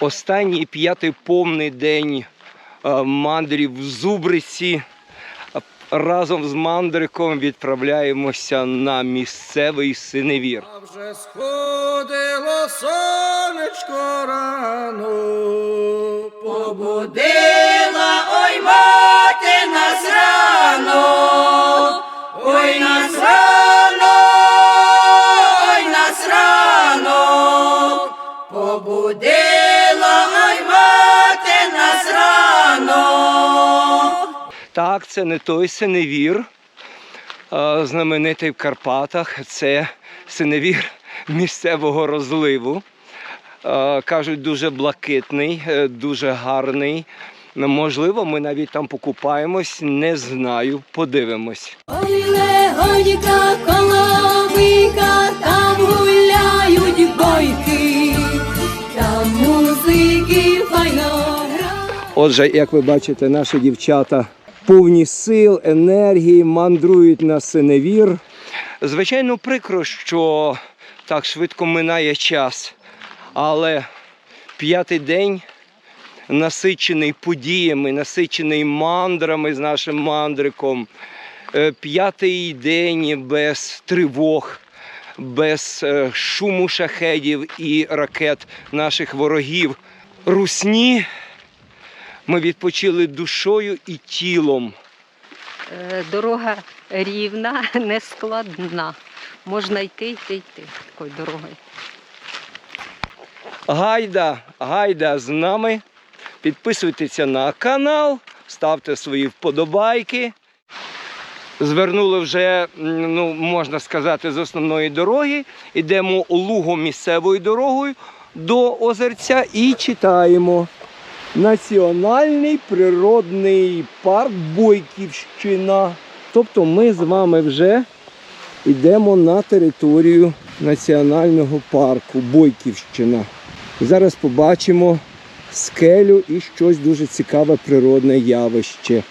Останній п'ятий повний день е, мандрів в Зубриці. Разом з мандриком відправляємося на місцевий синевір. А вже сходило сонечко рано, побудила, ой, Так, це не той синевір, знаменитий в Карпатах. Це синевір місцевого розливу. Кажуть, дуже блакитний, е, дуже гарний. Можливо, ми навіть там покупаємось, не знаю, подивимось. Ой, легонька коломийка, там гуляють бойки, там музики файно грають. Отже, як ви бачите, наші дівчата повні сил, енергії, мандрують на синевір. Звичайно, прикро, що так швидко минає час, але п'ятий день насичений подіями, насичений мандрами з нашим мандриком. Е, П'ятий день без тривог, без е, шуму шахедів і ракет наших ворогів. Русні ми відпочили душою і тілом. Е, Дорога рівна, не складна. Можна йти, йти, йти такою дорогою. Гайда, гайда з нами. Підписуйтеся на канал, ставте свої вподобайки. Звернули вже, ну, можна сказати, з основної дороги. Йдемо лугом місцевою дорогою до озерця і читаємо. Національний природний парк Бойківщина. Тобто ми з вами вже йдемо на територію національного парку Бойківщина. Зараз побачимо скелю і щось дуже цікаве природне явище.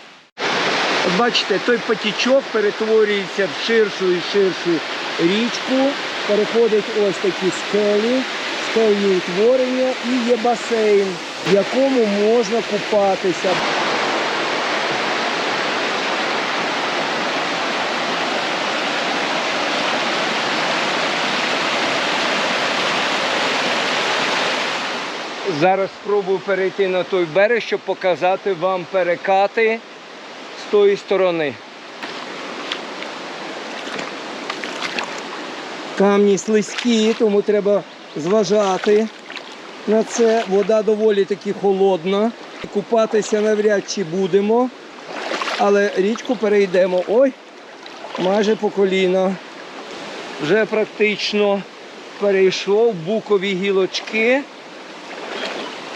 Бачите, той потічок перетворюється в ширшу і ширшу річку, переходить ось такі скелі, скельні утворення і є басейн, в якому можна купатися. Зараз спробую перейти на той берег, щоб показати вам перекати з тої сторони. Камні слизькі, тому треба зважати на це. Вода доволі таки холодна. Купатися навряд чи будемо, але річку перейдемо. Ой, майже по коліна. Вже практично перейшов букові гілочки.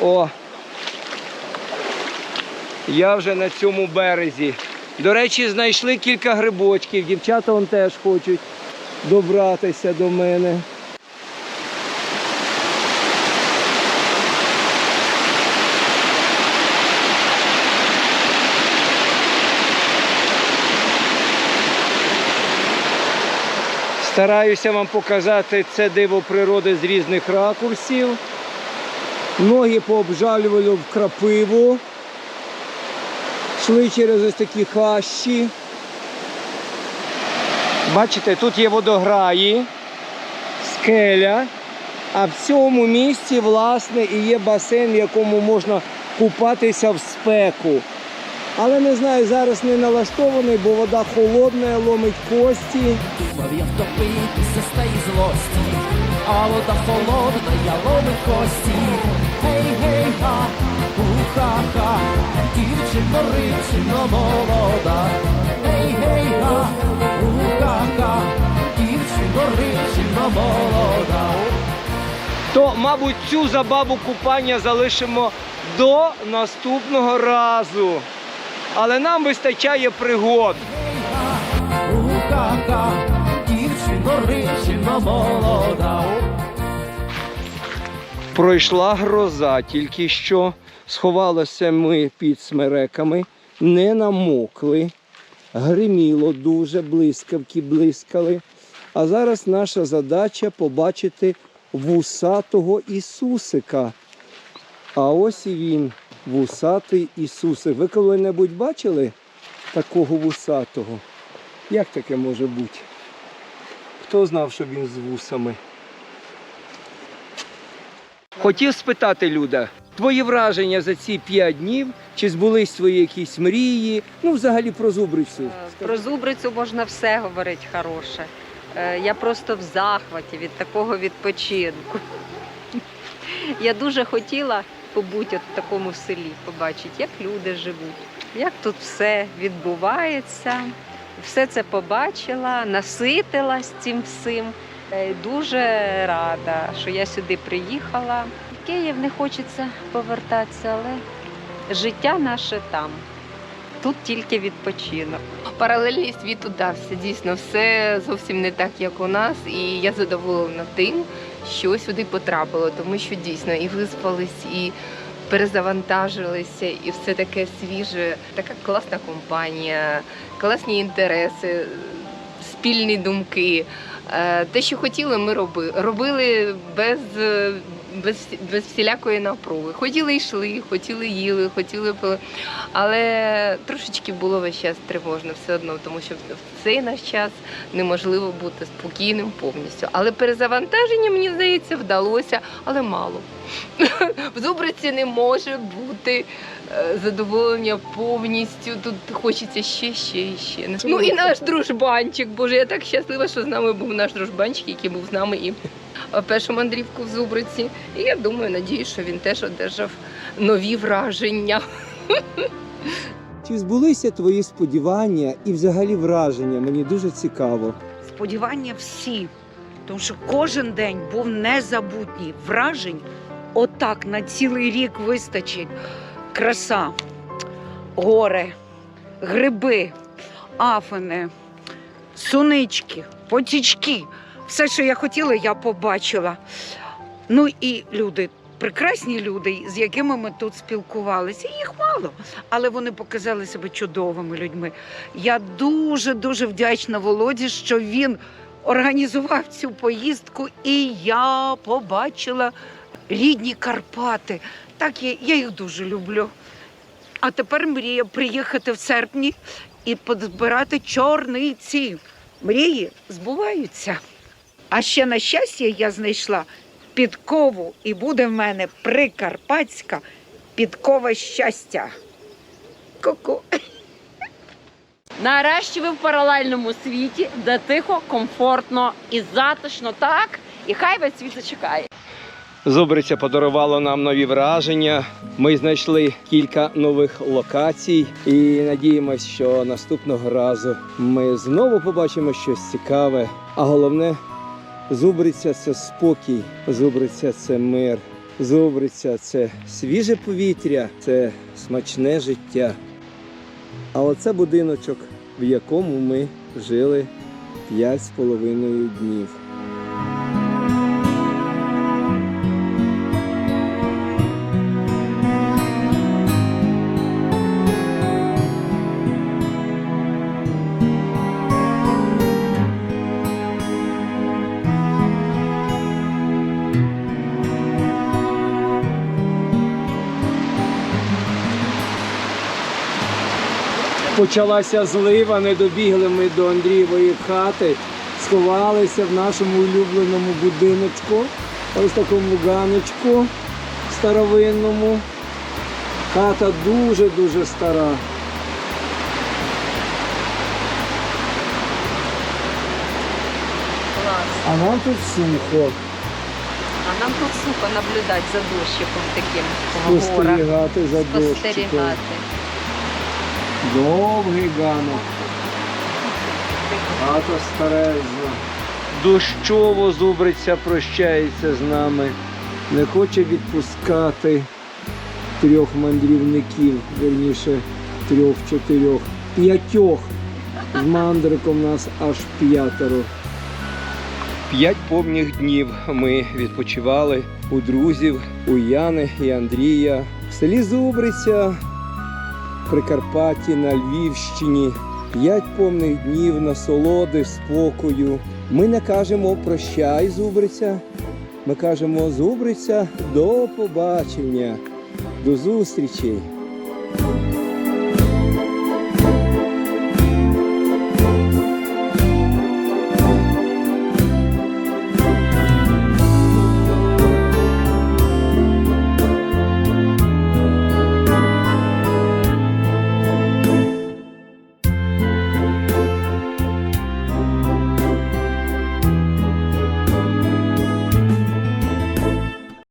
О, я вже на цьому березі. До речі, знайшли кілька грибочків. Дівчата вон теж хочуть добратися до мене. Стараюся вам показати це диво природи з різних ракурсів. Ноги пообжалювали в крапиву. Йшли через ось такі хащі. Бачите, тут є водограї, скеля, а в цьому місці, власне, і є басейн, в якому можна купатися в спеку. Але не знаю, зараз не налаштований, бо вода холодна, ломить кості. Думав я втопитися з тієї злості, а вода холодна, я ломить кості. Гей, гей, ха, уха-ха, дівчино, рибчино молода. Гей, гей, ха, уха-ха, дівчино, рибчино молода. То, мабуть, цю забаву купання залишимо до наступного разу. Але нам вистачає пригод. Пройшла гроза, тільки що сховалися ми під смереками, не намокли, гриміло дуже, блискавки блискали. А зараз наша задача побачити вусатого Ісусика. А ось і він, вусатий Ісусик. Ви коли-небудь бачили такого вусатого? Як таке може бути? Хто знав, що він з вусами? Хотів спитати, Люда, твої враження за ці п'ять днів, чи збулись твої якісь мрії? Ну, взагалі про зубрицю. Е, Про зубрицю можна все говорити хороше. Е, Я просто в захваті від такого відпочинку. Я дуже хотіла побути от в такому селі, побачити, як люди живуть, як тут все відбувається. Все це побачила, наситилась цим всім. Е, Дуже рада, що я сюди приїхала. В Київ не хочеться повертатися, але життя наше там. Тут тільки відпочинок. Паралельний світ удався. Дійсно, все зовсім не так, як у нас, і я задоволена тим, що сюди потрапило, тому що дійсно і виспались, і перезавантажилися, і все таке свіже, така класна компанія, класні інтереси, спільні думки. Е, Те, що хотіли, ми робили. Без, без, без всілякої напруги. Хотіли йшли, хотіли їли, хотіли пили. Але трошечки було весь час тривожно все одно, тому що в цей наш час неможливо бути спокійним повністю. Але перезавантаження, мені здається, вдалося, але мало. В Зубриці не може бути е, задоволення повністю. Тут хочеться ще, ще і ще. Ну і наш дружбанчик. Боже, я так щаслива, що з нами був наш дружбанчик, який був з нами і першу мандрівку в Зубриці. І я думаю, надію, що він теж одержав нові враження. Чи збулися твої сподівання і взагалі враження? Мені дуже цікаво. сподівання всі, тому що кожен день був незабутній. Вражень отак на цілий рік вистачить. Краса, гори, гриби, афини, сунички, потічки. Все, що я хотіла, я побачила. Ну і люди, прекрасні люди, з якими ми тут спілкувалися. Їх мало, але вони показали себе чудовими людьми. Я дуже дуже вдячна Володі, що він організував цю поїздку, і я побачила рідні Карпати. Так, я, я їх дуже люблю. А тепер мрія приїхати в серпні і позбирати чорниці. Мрії збуваються. А ще на щастя я знайшла підкову, і буде в мене прикарпатська підкова щастя. Ку-ку. Нарешті ви в паралельному світі, де тихо, комфортно і затишно так, і хай весь світ зачекає. Зубриця подарувала нам нові враження. Ми знайшли кілька нових локацій і надіємося, що наступного разу ми знову побачимо щось цікаве. А головне, зубриця це спокій, зубриця це мир, зубриця це свіже повітря, це смачне життя. А оце будиночок, в якому ми жили п'ять з половиною днів. Почалася злива, не добігли ми до Андрієвої хати, сховалися в нашому улюбленому будиночку, ось такому ганочку старовинному. Хата дуже-дуже стара. А нам тут сухо. А нам тут сухо наблюдати за дощиком таким. Спостерігати за дощиком. Спостерігати. Довгий ганок. Хата старезна. Дощово зубриця прощається з нами. Не хоче відпускати трьох мандрівників, верніше трьох-чотирьох, п'ятьох. З мандриком нас аж п'ятеро. П'ять повних днів ми відпочивали у друзів, у Яни і Андрія в селі Зубриця. Прикарпатті, на Львівщині. П'ять повних днів насолоди, спокою. Ми не кажемо прощай, зубриця. Ми кажемо зубриця до побачення. До зустрічі!